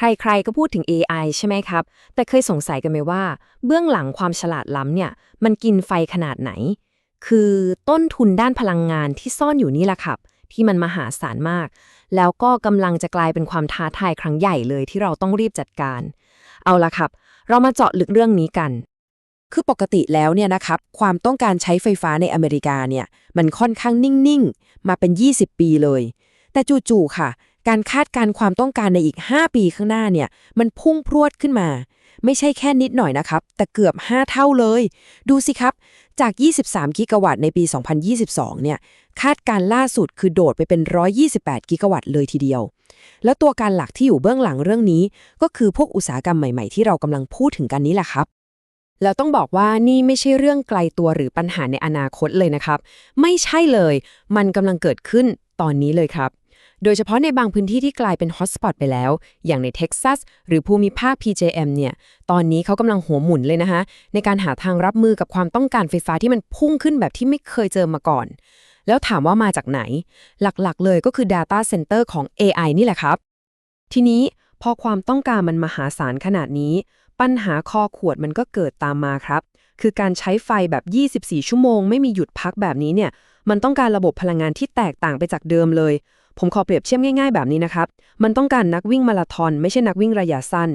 ใครๆก็พูดถึง AI ใช่ไหมครับ แต่เคยสงสัยกันไหมว่า เบื้องหลังความฉลาดล้ำเนี่ย มันกินไฟขนาดไหน คือต้นทุนด้านพลังงานที่ซ่อนอยู่นี่แหละครับ ที่มันมหาศาลมาก แล้วก็กำลังจะกลายเป็นความท้าทายครั้งใหญ่เลยที่เราต้องรีบจัดการ เอาละครับ เรามาเจาะลึกเรื่องนี้กันคือปกติแล้วเนี่ยนะครับความต้องการใช้ไฟฟ้าในอเมริกาเนี่ยมันค่อนข้างนิ่ง ๆ มาเป็น 20 ปีเลย แต่จู่ๆค่ะ การคาดการความต้องการในอีก 5 ปีข้างหน้าเนี่ย มันพุ่งพรวดขึ้นมา ไม่ใช่แค่นิดหน่อยนะครับ แต่เกือบ 5 เท่าเลย ดูสิครับ จาก 23 กิกะวัตต์ในปี 2022 เนี่ย คาดการล่าสุดคือโดดไปเป็น 128 กิกะวัตต์เลยทีเดียว แล้วตัวการหลักที่อยู่เบื้องหลังเรื่องนี้ ก็คือพวกอุตสาหกรรมใหม่ๆ ที่เรากำลังพูดถึงกันนี้แหละครับแล้วต้องบอกว่านี่ไม่ใช่เรื่องไกลตัวหรือปัญหาในอนาคตเลยนะครับ ไม่ใช่เลย มันกำลังเกิดขึ้นตอนนี้เลยครับ โดยเฉพาะในบางพื้นที่ที่กลายเป็นฮอตสปอตไปแล้ว อย่างในเท็กซัสหรือภูมิภาค PJM เนี่ย ตอนนี้เขากำลังหัวหมุนเลยนะคะในการหาทางรับมือกับความต้องการไฟฟ้าที่มันพุ่งขึ้นแบบที่ไม่เคยเจอมาก่อน แล้วถามว่ามาจากไหน หลักๆ เลยก็คือ Data Center ของ AI นี่แหละครับ ทีนี้พอความต้องการมันมหาศาลขนาดนี้ ปัญหาคอขวดมันก็เกิดตามมาครับ คือการใช้ไฟแบบ 24 ชั่วโมง ไม่มีหยุดพักแบบนี้เนี่ย มันต้องการระบบพลังงานที่แตกต่างไปจากเดิมเลย ผมขอเปรียบเทียบง่ายๆแบบนี้นะครับ มันต้องการนักวิ่งมาราธอนไม่ใช่นักวิ่งระยะสั้น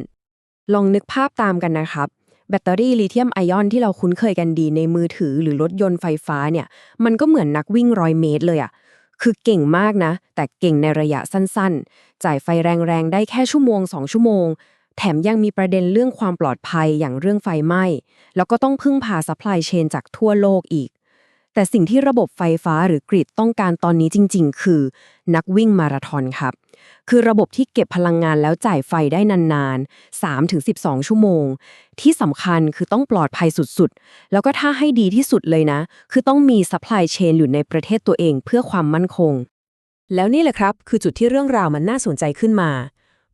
ลองนึกภาพตามกันนะครับ แบตเตอรี่ลิเธียมไอออนที่เราคุ้นเคยกันดีในมือถือหรือรถยนต์ไฟฟ้าเนี่ย มันก็เหมือนนักวิ่งร้อยเมตรเลยอะคือเก่งมากนะ แต่เก่งในระยะสั้นๆ จ่ายไฟแรงๆ ได้แค่ชั่วโมง 2 ชั่วโมง แถมยังมีประเด็นเรื่องความปลอดภัยอย่างเรื่องไฟไหม้ แล้วก็ต้องพึ่งพาซัพพลายเชนจากทั่วโลกอีก แต่สิ่งที่ระบบไฟฟ้าหรือกริดต้องการตอนนี้จริง ๆ คือ นักวิ่งมาราธอนครับ คือระบบที่เก็บพลังงานแล้วจ่ายไฟได้นานๆ 3-12 ชั่วโมง ที่สำคัญคือต้องปลอดภัยสุดๆ แล้วก็ถ้าให้ดีที่สุดเลยนะ คือต้องมีซัพพลายเชนอยู่ในประเทศตัวเองเพื่อความมั่นคง แล้วนี่แหละครับ คือจุดที่เรื่องราวมันน่าสนใจขึ้นมา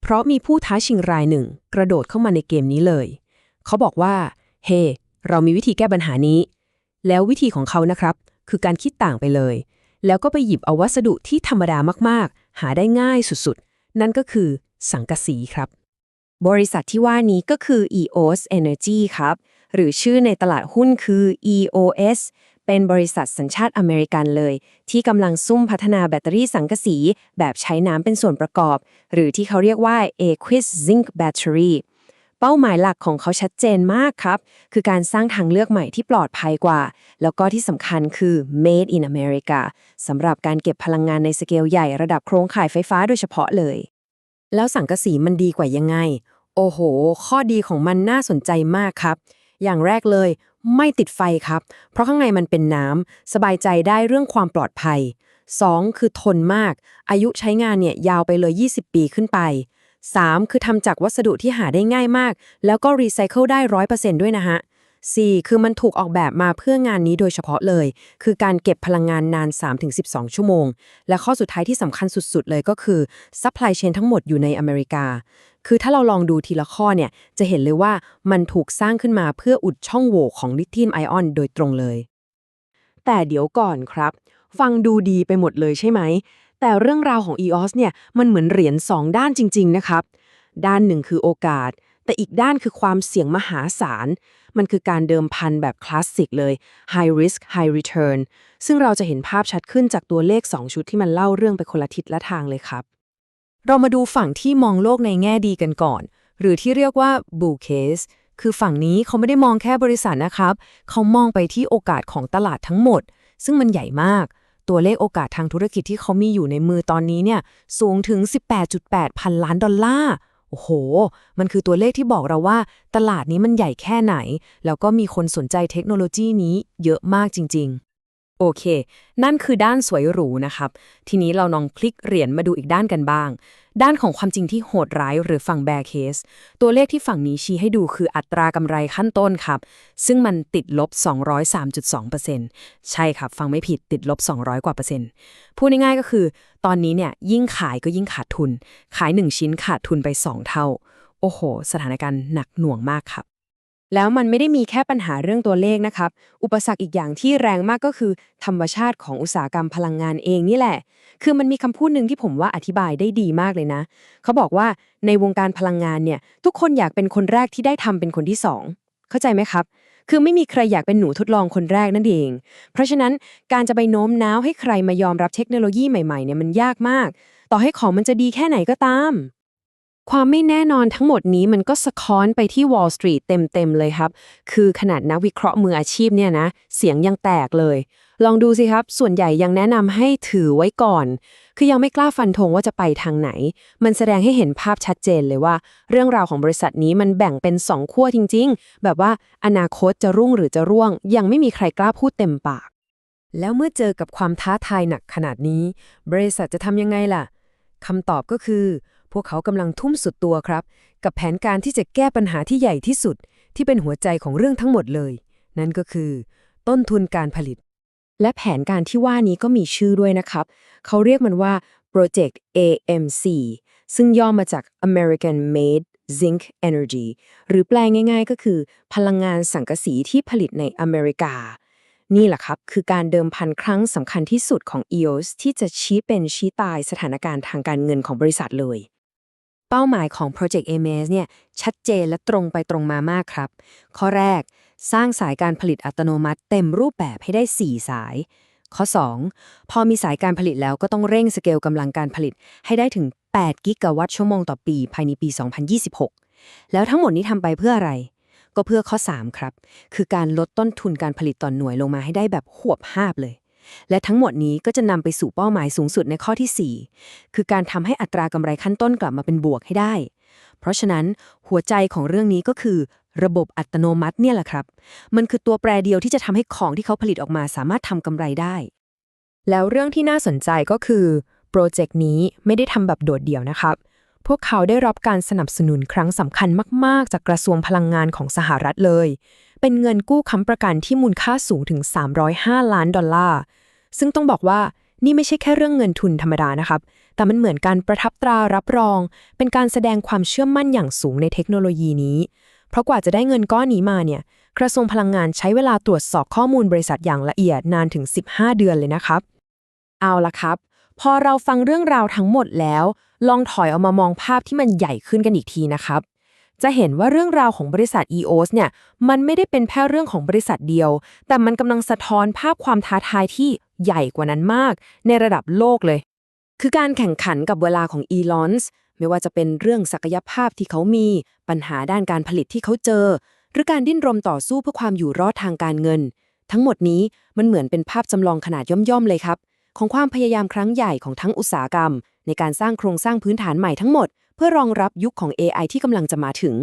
เพราะมีผู้ท้าชิงรายหนึ่ง กระโดดเข้ามาในเกมนี้เลย เขาบอกว่า เฮ้ hey, เรามีวิธีแก้ปัญหานี้ แล้ววิธีของเขานะครับ คือการคิดต่างไปเลย แล้วก็ไปหยิบเอาวัสดุที่ธรรมดามากๆ หาได้ง่ายสุดๆ นั่นก็คือสังกะสีครับ บริษัทที่ว่านี้ก็คือ EOS Energy ครับ หรือชื่อในตลาดหุ้นคือ EOS เป็นบริษัทสัญชาติอเมริกันเลย ที่กำลังซุ่มพัฒนาแบตเตอรี่สังกะสี แบบใช้น้ำเป็นส่วนประกอบ หรือที่เขาเรียกว่า Aqueous Zinc Battery เป้าหมายหลักของเขาชัดเจนมากครับ คือการสร้างทางเลือกใหม่ที่ปลอดภัยกว่า แล้วก็ที่สำคัญคือ made in America สำหรับการเก็บพลังงานในสเกลใหญ่ระดับโครงข่ายไฟฟ้าโดยเฉพาะเลย แล้วสังกะสีมันดีกว่ายังไง โอ้โห ข้อดีของมันน่าสนใจมากครับ อย่างแรกเลย ไม่ติดไฟครับ เพราะข้างในมันเป็นน้ำสบายใจได้เรื่องความปลอดภัย 2. คือทนมาก อายุใช้งานเนี่ยยาวไปเลย 20 ปีขึ้นไป 3. คือทำจากวัสดุที่หาได้ง่ายมาก แล้วก็รีไซเคิลได้ 100%ด้วยนะฮะ 4. คือมันถูกออกแบบมาเพื่องานนี้โดยเฉพาะเลย คือการเก็บพลังงานนาน 3-12 ชั่วโมง และข้อสุดท้ายที่สำคัญสุดๆ เลยก็คือซัพพลายเชนทั้งหมดอยู่ในอเมริกา คือถ้าเราลองดูทีละข้อเนี่ย จะเห็นเลยว่ามันถูกสร้างขึ้นมาเพื่ออุดช่องโหว่ของลิเธียมไอออนโดยตรงเลย แต่เดี๋ยวก่อนครับ ฟังดูดีไปหมดเลยใช่ไหม แต่เรื่องราวของ EOS เนี่ยมันเหมือนเหรียญสองด้านจริง ๆ นะครับ ด้านหนึ่งคือโอกาส แต่อีกด้านคือความเสี่ยงมหาศาล มันคือการเดิมพันแบบคลาสสิกเลย high risk high return ซึ่งเราจะเห็นภาพชัดขึ้นจากตัวเลข 2 ชุดที่มันเล่าเรื่องไปคนละทิศละทางเลยครับ เรามาดูฝั่งที่มองโลกในแง่ดีกันก่อน หรือที่เรียกว่า bull case คือฝั่งนี้เขาไม่ได้มองแค่บริษัทนะครับ เขามองไปที่โอกาสของตลาดทั้งหมด ซึ่งมันใหญ่มาก ตัวเลขโอกาสทางธุรกิจที่เขามีอยู่ในมือตอนนี้เนี่ยสูงถึง 18.8 พันล้านดอลลาร์โอ้โห มันคือตัวเลขที่บอกเราว่า ตลาดนี้มันใหญ่แค่ไหน แล้วก็มีคนสนใจเทคโนโลยีนี้เยอะมากจริง ๆ โอเค นั่นคือด้านสวยหรูนะครับ ทีนี้เราลองคลิกเหรียญมาดูอีกด้านกันบ้าง ด้านของความจริงที่โหดร้ายหรือฝั่งแบร์เคส ตัวเลขที่ฝั่งนี้ชี้ให้ดูคืออัตรากำไรขั้นต้นครับ ซึ่งมันติดลบ 203.2%ใช่ครับ ฟังไม่ผิดติดลบ 200 กว่าเปอร์เซ็นต์พูดง่ายๆก็คือ ตอนนี้เนี่ยยิ่งขายก็ยิ่งขาดทุน ขาย 1 ชิ้นขาดทุนไป 2 เท่า โอ้โห สถานการณ์หนักหน่วงมากครับ แล้วมันไม่ได้มีแค่ปัญหาเรื่องตัวเลขนะครับ อุปสรรคอีกอย่างที่แรงมากก็คือ ธรรมชาติของอุตสาหกรรมพลังงานเองนี่แหละ คือมันมีคำพูดหนึ่งที่ผมว่าอธิบายได้ดีมากเลยนะ เขาบอกว่าในวงการพลังงานเนี่ย ทุกคนอยากเป็นคนแรกที่ได้ทำเป็นคนที่สองเข้าใจไหมครับ คือไม่มีใครอยากเป็นหนูทดลองคนแรกนั่นเอง เพราะฉะนั้นการจะไปโน้มน้าวให้ใครมายอมรับเทคโนโลยีใหม่ๆเนี่ยมันยากมาก ต่อให้ของมันจะดีแค่ไหนก็ตาม ความไม่แน่นอนทั้งหมดนี้มันก็สะค้อนไปที่ Wall Street เต็มๆเลยครับ คือขนาดนักวิเคราะห์มืออาชีพเนี่ยนะ เสียงยังแตกเลย ลองดูสิครับ ส่วนใหญ่ยังแนะนำให้ถือไว้ก่อน คือยังไม่กล้าฟันธงว่าจะไปทางไหน มันแสดงให้เห็นภาพชัดเจนเลยว่า เรื่องราวของบริษัทนี้มันแบ่งเป็นสองขั้วจริง ๆ แบบว่าอนาคตจะรุ่งหรือจะร่วง ยังไม่มีใครกล้าพูดเต็มปาก แล้วเมื่อเจอกับความท้าทายหนักขนาดนี้ บริษัทจะทำยังไงล่ะคำตอบก็คือ พวกเขากำลังทุ่มสุดตัวครับ กับแผนการที่จะแก้ปัญหาที่ใหญ่ที่สุด ที่เป็นหัวใจของเรื่องทั้งหมดเลย นั่นก็คือ ต้นทุนการผลิต และแผนการที่ว่านี้ก็มีชื่อด้วยนะครับ เขาเรียกมันว่า Project AMC ซึ่งย่อมาจาก American Made Zinc Energy หรือแปลง่ายๆก็คือ พลังงานสังกะสีที่ผลิตในอเมริกา นี่แหละครับ คือการเดิมพันครั้งสำคัญที่สุดของ EOS ที่จะชี้เป็นชี้ตายสถานการณ์ทางการเงินของบริษัทเลย เป้าหมายของ Project AMS เนี่ยชัดเจนและตรงไปตรงมามากครับ ข้อแรกสร้างสายการผลิตอัตโนมัติเต็มรูปแบบให้ได้ 4 สาย ข้อ 2 พอมีสายการผลิตแล้วก็ต้องเร่งสเกลกำลังการผลิตให้ได้ถึง 8 กิกะวัตต์ชั่วโมงต่อปี ภายในปี 2026 แล้วทั้งหมดนี้ทำไปเพื่ออะไร ก็เพื่อข้อ 3 ครับ คือการลดต้นทุนการผลิตต่อนหน่วยลงมาให้ได้แบบหวบห้าบเลย และทั้งหมดนี้ก็จะนำไปสู่เป้าหมายสูงสุดในข้อที่ 4 คือการทำให้อัตรากำไรขั้นต้นกลับมาเป็นบวกให้ได้ เพราะฉะนั้นหัวใจของเรื่องนี้ก็คือ ระบบอัตโนมัติเนี่ยแหละครับ มันคือตัวแปรเดียวที่จะทำให้ของที่เขาผลิตออกมาสามารถทำกำไรได้ แล้วเรื่องที่น่าสนใจก็คือโปรเจกต์นี้ไม่ได้ทำแบบโดดเดี่ยวนะครับ พวกเขาได้รับการสนับสนุนครั้งสำคัญมาก ๆ จากกระทรวงพลังงานของสหรัฐเลย เป็นเงินกู้ค้ำประกันที่มูลค่าสูงถึง 305 ล้านดอลลาร์ ซึ่งต้องบอกว่านี่ไม่ใช่แค่เรื่องเงินทุนธรรมดานะครับ แต่มันเหมือนการประทับตรารับรอง เป็นการแสดงความเชื่อมั่นอย่างสูงในเทคโนโลยีนี้ เพราะกว่าจะได้เงินก้อนนี้มาเนี่ย กระทรวงพลังงานใช้เวลาตรวจสอบข้อมูลบริษัทอย่างละเอียดนานถึง 15 เดือนเลยนะครับ เอาละครับ พอเราฟังเรื่องราวทั้งหมดแล้ว ลองถอยออกมามองภาพที่มันใหญ่ขึ้นกันอีกทีนะครับ จะเห็นว่าเรื่องราวของบริษัท EOS เนี่ย มันไม่ได้เป็นแค่เรื่องของบริษัทเดียว แต่มันกำลังสะท้อนภาพความท้าทายที่ใหญ่กว่านั้นมาก ในระดับโลกเลย คือการแข่งขันกับเวลาของอีลอนส์ไม่ว่าจะเป็นเรื่องศักยภาพที่เขามี ปัญหาด้านการผลิตที่เขาเจอ หรือการดิ้นรนต่อสู้เพื่อความอยู่รอดทางการเงิน ทั้งหมดนี้มันเหมือนเป็นภาพจำลองขนาดย่อมๆเลยครับ ของความพยายามครั้งใหญ่ของทั้งอุตสาหกรรม ในการสร้างโครงสร้างพื้นฐานใหม่ทั้งหมด เพื่อรองรับยุคของ AI ที่กำลังจะมาถึง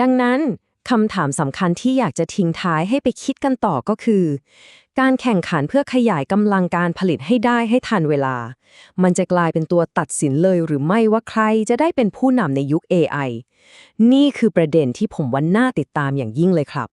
ดังนั้นคำถามสำคัญที่อยากจะทิ้งท้ายให้ไปคิดกันต่อก็คือ การแข่งขันเพื่อขยายกำลังการผลิตให้ได้ให้ทันเวลา มันจะกลายเป็นตัวตัดสินเลยหรือไม่ว่าใครจะได้เป็นผู้นำในยุค AI นี่คือประเด็นที่ผมว่าน่าติดตามอย่างยิ่งเลยครับ